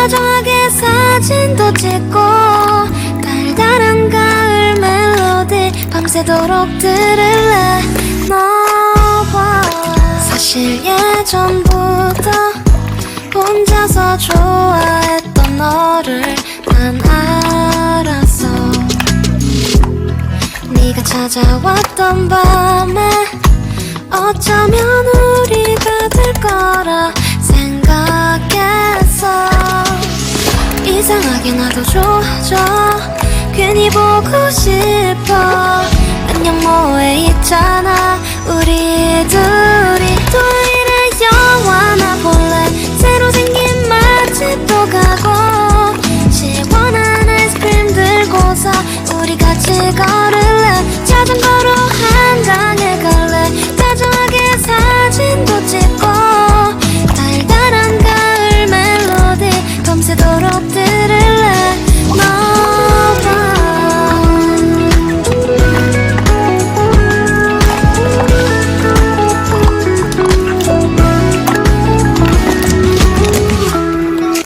다정하게 사진도 찍고 달달한 가을 멜로디 밤새도록 들을래? 너와 사실 예전부터 혼자서 좋아했던 너를 난 알았어. 네가 찾아왔던 밤에 어쩌면 우리가 될 거라 이상하게 나도 좋아져. 괜히 보고 싶어. 안녕 뭐해 있잖아. 우리 둘이 토요일에 영화나 볼래? 새로 생긴 맛집도 가고. 시원한 아이스크림 들고서 우리 같이 걸을래? 자전거